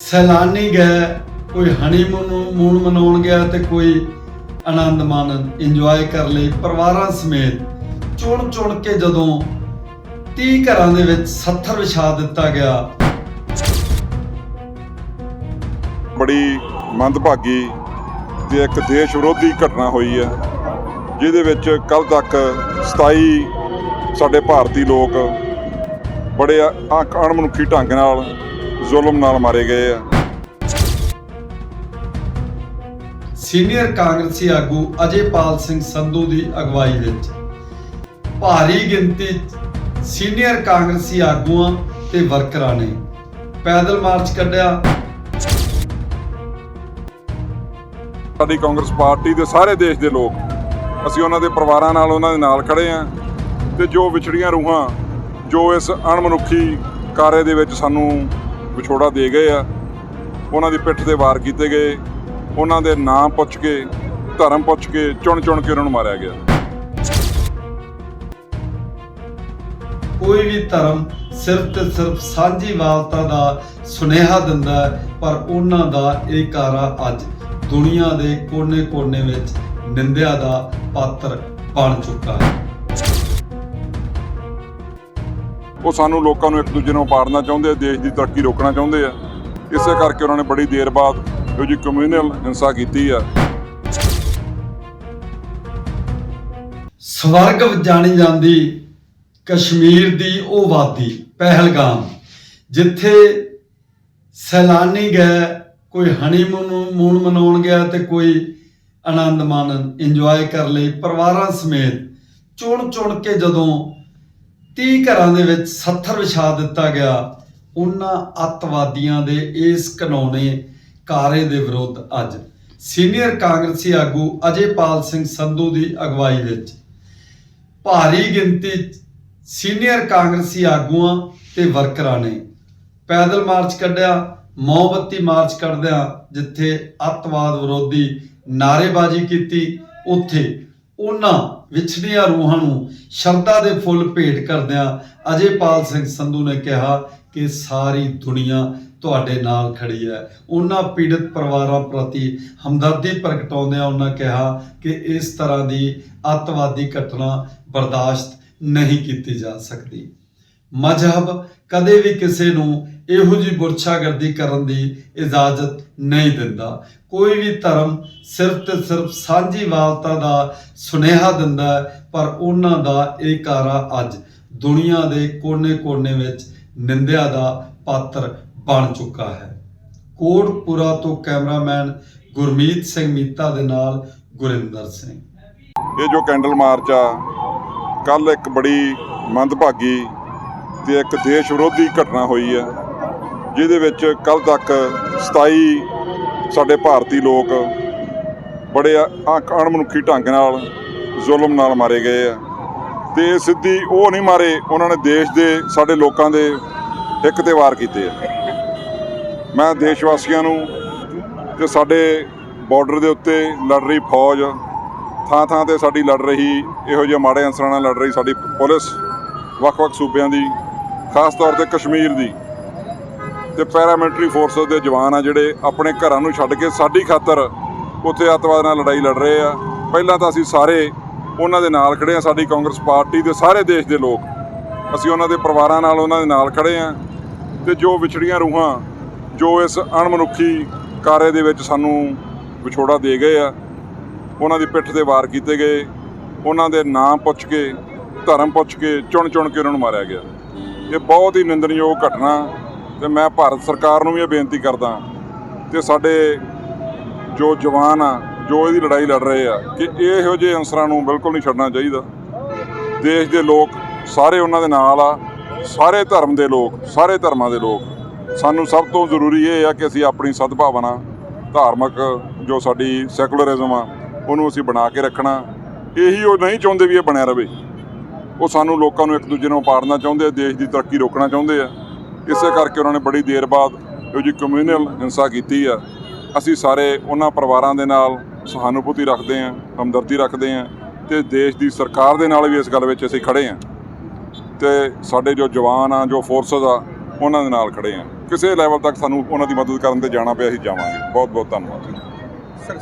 ਸੈਲਾਨੀ ਗਏ, ਕੋਈ ਹਨੀਮੂਨ ਮੂਨ ਮਨਾਉਣ ਗਿਆ ਤੇ ਕੋਈ ਆਨੰਦ ਮਾਣਨ ਇੰਜੋਏ ਕਰ ਲਈ ਪਰਿਵਾਰਾਂ ਸਮੇਤ। ਚੁਣ ਚੁਣ ਕੇ ਜਦੋਂ 30 ਘਰਾਂ ਦੇ ਵਿੱਚ 70 ਵਿਛਾ ਦਿੱਤਾ ਗਿਆ। ਬੜੀ ਮੰਦਭਾਗੀ ਤੇ ਇੱਕ ਦੇਸ਼ ਵਿਰੋਧੀ ਘਟਨਾ ਹੋਈ ਹੈ, ਜਿਹਦੇ ਵਿੱਚ ਕੱਲ ਤੱਕ 27 ਸਾਡੇ ਭਾਰਤੀ ਲੋਕ ਬੜੇ ਅਣਮਨੁੱਖੀ ਢੰਗ ਨਾਲ ਜ਼ੁਲਮ ਨਾਲ ਮਾਰੇ ਗਏ ਆ। ਸੀਨੀਅਰ ਕਾਂਗਰਸੀ ਆਗੂ ਅਜੇਪਾਲ ਸਿੰਘ ਸੰਧੂ ਦੀ ਅਗਵਾਈ ਵਿੱਚ ਭਾਰੀ ਗਿਣਤੀ ਸੀਨੀਅਰ ਕਾਂਗਰਸੀ ਆਗੂਆਂ ਤੇ ਵਰਕਰਾਂ ਨੇ ਪੈਦਲ ਮਾਰਚ ਕੱਢਿਆ। ਸਾਡੀ ਕਾਂਗਰਸ ਪਾਰਟੀ ਦੇ ਸਾਰੇ ਦੇਸ਼ ਦੇ ਲੋਕ ਅਸੀਂ ਉਹਨਾਂ ਦੇ ਪਰਿਵਾਰਾਂ ਨਾਲ ਉਹਨਾਂ ਦੇ ਨਾਲ ਖੜੇ ਆ ਤੇ ਜੋ ਵਿਛੜੀਆਂ ਰੂਹਾਂ ਜੋ ਇਸ ਅਣਮਨੁੱਖੀ ਕਾਰੇ ਦੇ ਵਿੱਚ ਸਾਨੂੰ ਵਿਛੋੜਾ ਦੇ ਗਏ ਆ। ਉਹਨਾਂ ਦੀ ਪਿੱਠ ਤੇ ਵਾਰ ਕੀਤੇ ਗਏ। ਉਹਨਾਂ ਦੇ ਨਾਂ ਪੁੱਛ ਕੇ, ਧਰਮ ਪੁੱਛ ਕੇ, ਚੁਣ ਚੁਣ ਕੇ ਉਹਨਾਂ ਨੂੰ ਮਾਰਿਆ ਗਿਆ। ਕੋਈ ਵੀ ਧਰਮ ਸਿਰਫ ਤੇ ਸਿਰਫ ਸਾਂਝੀ ਵਾਲਤਾ ਦਾ ਸੁਨੇਹਾ ਦਿੰਦਾ ਹੈ, ਪਰ ਉਹਨਾਂ ਦਾ ਇਹ ਕਾਰਾ ਅੱਜ ਦੁਨੀਆ ਦੇ ਕੋਨੇ-ਕੋਨੇ ਵਿੱਚ ਨਿੰਦਿਆ ਦਾ ਪਾਤਰ ਬਣ ਚੁੱਕਾ ਹੈ। ਉਹ ਸਾਨੂੰ ਲੋਕਾਂ ਨੂੰ ਇੱਕ ਦੂਜੇ ਨੂੰ ਪਾੜਨਾ ਚਾਹੁੰਦੇ ਆ, ਦੇਸ਼ ਦੀ ਤਰੱਕੀ ਰੋਕਣਾ ਚਾਹੁੰਦੇ ਆ। ਇਸੇ ਕਰਕੇ ਉਹਨਾਂ ਨੇ ਬੜੀ ਦੇਰ ਬਾਅਦ ਇਹੋ ਜਿਹੀ ਕਮਿਊਨਲ ਹਿੰਸਾ ਕੀਤੀ ਆ। ਸਵਰਗ ਜਾਣੀ ਜਾਂਦੀ, ਕਸ਼ਮੀਰ ਦੀ ਉਹ ਵਾਦੀ, ਪਹਿਲਗਾਮ, ਜਿੱਥੇ ਸੈਲਾਨੀ ਗਏ, ਕੋਈ ਹਨੀਮੂਨ ਮੂਨ ਮਨਾਉਣ ਗਿਆ ਤੇ ਕੋਈ ਆਨੰਦ ਮਾਣਨ ਇੰਜੋਏ ਕਰ ਲਈ, ਪਰਿਵਾਰਾਂ ਸਮੇਤ ਚੁਣ ਚੁਣ ਕੇ ਜਦੋਂ 30 ਘਰਾਂ ਦੇ ਵਿੱਚ 70 ਵਿਛਾ ਦਿੱਤਾ ਗਿਆ। ਉਹਨਾਂ ਅੱਤਵਾਦੀਆਂ ਦੇ ਇਸ ਘਨੌਣੇ ਕਾਰੇ ਦੇ ਵਿਰੁੱਧ ਅੱਜ ਸੀਨੀਅਰ ਕਾਂਗਰਸੀ ਆਗੂ ਅਜੇਪਾਲ ਸਿੰਘ ਸੰਧੂ ਦੀ ਅਗਵਾਈ ਵਿੱਚ ਭਾਰੀ ਗਿਣਤੀ ਸੀਨੀਅਰ ਕਾਂਗਰਸੀ ਆਗੂਆਂ ਤੇ ਵਰਕਰਾਂ ਨੇ ਪੈਦਲ ਮਾਰਚ ਕੱਢਿਆ ਮੌਬੱਤੀ ਮਾਰਚ ਕੱਢਦਿਆਂ ਜਿੱਥੇ ਅੱਤਵਾਦ ਵਿਰੋਧੀ ਨਾਅਰੇਬਾਜ਼ੀ ਕੀਤੀ, ਉੱਥੇ ਉਹਨਾਂ ਵਿਛੜੀਆਂ ਰੂਹਾਂ ਨੂੰ ਸ਼ਰਧਾ ਦੇ ਫੁੱਲ ਭੇਟ ਕਰਦਿਆਂ ਅਜੇਪਾਲ ਸਿੰਘ ਸੰਧੂ ਨੇ ਕਿਹਾ ਕਿ ਸਾਰੀ ਦੁਨੀਆ ਤੁਹਾਡੇ ਨਾਲ ਖੜੀ ਹੈ। ਉਹਨਾਂ ਪੀੜਤ ਪਰਿਵਾਰਾਂ ਪ੍ਰਤੀ ਹਮਦਰਦੀ ਪ੍ਰਗਟਾਉਂਦਿਆਂ ਉਹਨਾਂ ਕਿਹਾ ਕਿ ਇਸ ਤਰ੍ਹਾਂ ਦੀ ਅੱਤਵਾਦੀ ਘਟਨਾ ਬਰਦਾਸ਼ਤ ਨਹੀਂ ਕੀਤੀ ਜਾ ਸਕਦੀ। ਮਜ਼ਹਬ ਕਦੇ ਵੀ ਕਿਸੇ ਨੂੰ ਇਹੋ ਜਿਹੀ ਬੁਰਛਾਗਰਦੀ ਕਰਨ ਦੀ ਇਜਾਜ਼ਤ ਨਹੀਂ ਦਿੰਦਾ। ਕੋਈ ਵੀ ਧਰਮ ਸਿਰਫ ਤੇ ਸਿਰਫ ਸਾਂਝੀਵਾਲਤਾ ਦਾ ਸੁਨੇਹਾ ਦਿੰਦਾ ਪਰ ਉਹਨਾਂ ਦਾ ਇਹ ਕਾਰਾ ਅੱਜ ਦੁਨੀਆ ਦੇ ਕੋਨੇ-ਕੋਨੇ ਵਿੱਚ ਨਿੰਦਿਆ ਦਾ ਪਾਤਰ ਬਣ ਚੁੱਕਾ ਹੈ। ਕੋਟਪੁਰਾ ਤੋਂ ਕੈਮਰਾਮੈਨ ਗੁਰਮੀਤ ਸਿੰਘ ਮੀਤਾ ਦੇ ਨਾਲ ਗੁਰਿੰਦਰ ਸਿੰਘ। ਇਹ ਜੋ ਕੈਂਡਲ ਮਾਰਚ ਆ ਕੱਲ ਇੱਕ ਬੜੀ ਮੰਦਭਾਗੀ ਤੇ ਇੱਕ ਦੇਸ਼ ਵਿਰੋਧੀ ਘਟਨਾ ਹੋਈ ਹੈ। ਜਿਹਦੇ ਵਿੱਚ ਕੱਲ ਤੱਕ 27 ਸਾਡੇ ਭਾਰਤੀ ਲੋਕ ਬੜੇ ਅਣਮਨੁੱਖੀ ਢੰਗ ਨਾਲ ਜ਼ੁਲਮ ਨਾਲ ਮਾਰੇ ਗਏ ਆ। ਤੇ ਸਿੱਧੀ ਉਹ ਨਹੀਂ ਮਾਰੇ, ਉਹਨਾਂ ਨੇ ਦੇਸ਼ ਦੇ ਸਾਡੇ ਲੋਕਾਂ ਦੇ ਇੱਕ ਤੇ ਵਾਰ ਕੀਤੇ ਆ। ਮੈਂ ਦੇਸ਼ ਵਾਸੀਆਂ ਨੂੰ ਕਿ ਸਾਡੇ ਬਾਰਡਰ ਦੇ ਉੱਤੇ ਲੜ ਰਹੀ ਫੌਜ ਥਾਂ ਥਾਂ ਤੇ ਸਾਡੀ ਲੜ ਰਹੀ, ਇਹੋ ਜਿਹੇ ਮਾੜੇ ਅੰਸਰਾਂ ਨਾਲ ਲੜ ਰਹੀ ਸਾਡੀ ਪੁਲਿਸ, ਵੱਖ-ਵੱਖ ਸੂਬਿਆਂ ਦੀ, ਖਾਸ ਤੌਰ ਤੇ ਕਸ਼ਮੀਰ ਦੀ। ਤੇ ਪੈਰਾਮਿਲਟਰੀ ਫੋਰਸਸ ਦੇ ਜਵਾਨ ਆ ਜਿਹੜੇ ਆਪਣੇ ਘਰਾਂ ਨੂੰ ਛੱਡ ਕੇ ਸਾਡੀ ਖਾਤਰ ਉੱਥੇ ਅੱਤਵਾਦ ਨਾਲ ਲੜਾਈ ਲੜ ਰਹੇ ਆ। ਪਹਿਲਾਂ ਤਾਂ ਅਸੀਂ ਸਾਰੇ ਉਹਨਾਂ ਦੇ ਨਾਲ ਖੜੇ ਆ, ਸਾਡੀ ਕਾਂਗਰਸ ਪਾਰਟੀ ਦੇ ਸਾਰੇ ਦੇਸ਼ ਦੇ ਲੋਕ। ਅਸੀਂ ਉਹਨਾਂ ਦੇ ਪਰਿਵਾਰਾਂ ਨਾਲ ਉਹਨਾਂ ਦੇ ਨਾਲ ਖੜੇ ਆ ਤੇ ਜੋ ਵਿਛੜੀਆਂ ਰੂਹਾਂ, ਜੋ ਇਸ ਅਣਮਨੁੱਖੀ ਕਾਰੇ ਦੇ ਵਿੱਚ ਸਾਨੂੰ ਵਿਛੋੜਾ ਦੇ ਗਏ ਆ, ਉਹਨਾਂ ਦੀ ਪਿੱਠ ਤੇ ਵਾਰ ਕੀਤੇ ਗਏ, ਉਹਨਾਂ ਦੇ ਨਾਂ ਪੁੱਛ ਕੇ, ਧਰਮ ਪੁੱਛ ਕੇ ਚੁਣ ਚੁਣ ਕੇ ਉਹਨਾਂ ਨੂੰ ਮਾਰਿਆ ਗਿਆ। ਇਹ ਬਹੁਤ ਹੀ ਨਿੰਦਣਯੋਗ ਘਟਨਾ ਤੇ ਮੈਂ ਭਾਰਤ ਸਰਕਾਰ ਨੂੰ ਵੀ ਇਹ ਬੇਨਤੀ ਕਰਦਾ ਤੇ ਸਾਡੇ ਜੋ ਜਵਾਨ ਆ, ਜੋ ਇਹਦੀ ਲੜਾਈ ਲੜ ਰਹੇ ਆ, ਕਿ ਇਹੋ ਜਿਹੇ ਅਨਸਰਾਂ ਨੂੰ ਬਿਲਕੁਲ ਨਹੀਂ ਛੱਡਣਾ ਚਾਹੀਦਾ। ਦੇਸ਼ ਦੇ ਲੋਕ ਸਾਰੇ ਉਹਨਾਂ ਦੇ ਨਾਲ ਆ, ਸਾਰੇ ਧਰਮ ਦੇ ਲੋਕ, ਸਾਰੇ ਧਰਮਾਂ ਦੇ ਲੋਕ। ਸਾਨੂੰ ਸਭ ਤੋਂ ਜ਼ਰੂਰੀ ਇਹ ਆ ਕਿ ਅਸੀਂ ਆਪਣੀ ਸਦਭਾਵਨਾ, ਧਾਰਮਿਕ ਜੋ ਸਾਡੀ ਸੈਕੂਲਰਿਜ਼ਮ ਆ, ਉਹਨੂੰ ਅਸੀਂ ਬਣਾ ਕੇ ਰੱਖਣਾ। ਇਹੀ ਉਹ ਨਹੀਂ ਚਾਹੁੰਦੇ ਵੀ ਇਹ ਬਣਿਆ ਰਵੇ ਉਹ ਸਾਨੂੰ ਲੋਕਾਂ ਨੂੰ ਇੱਕ ਦੂਜੇ ਨੂੰ ਪਾੜਨਾ ਚਾਹੁੰਦੇ ਆ, ਦੇਸ਼ ਦੀ ਤਰੱਕੀ ਰੋਕਣਾ ਚਾਹੁੰਦੇ ਆ। ਇਸੇ ਕਰਕੇ ਉਹਨਾਂ ਨੇ ਬੜੀ ਦੇਰ ਬਾਅਦ ਇਹੋ ਜਿਹੀ ਕਮਿਊਨਲ ਹਿੰਸਾ ਕੀਤੀ ਆ। ਅਸੀਂ ਸਾਰੇ ਉਹਨਾਂ ਪਰਿਵਾਰਾਂ ਦੇ ਨਾਲ ਸਹਾਨੁਭੂਤੀ ਰੱਖਦੇ ਆ ਹਮਦਰਦੀ ਰੱਖਦੇ ਆ ਤੇ ਦੇਸ਼ ਦੀ ਸਰਕਾਰ ਦੇ ਨਾਲ ਵੀ ਇਸ ਗੱਲ ਵਿੱਚ ਅਸੀਂ ਖੜੇ ਆ ਤੇ ਸਾਡੇ ਜੋ ਜਵਾਨ ਆ, ਜੋ ਫੋਰਸਸ ਆ, ਉਹਨਾਂ ਦੇ ਨਾਲ ਖੜੇ ਆ ਕਿਸੇ ਲੈਵਲ ਤੱਕ ਸਾਨੂੰ ਉਹਨਾਂ ਦੀ ਮਦਦ ਕਰਨ ਤੇ ਜਾਣਾ ਪਿਆ, ਅਸੀਂ ਜਾਵਾਂਗੇ। ਬਹੁਤ ਬਹੁਤ ਧੰਨਵਾਦ ਸਰ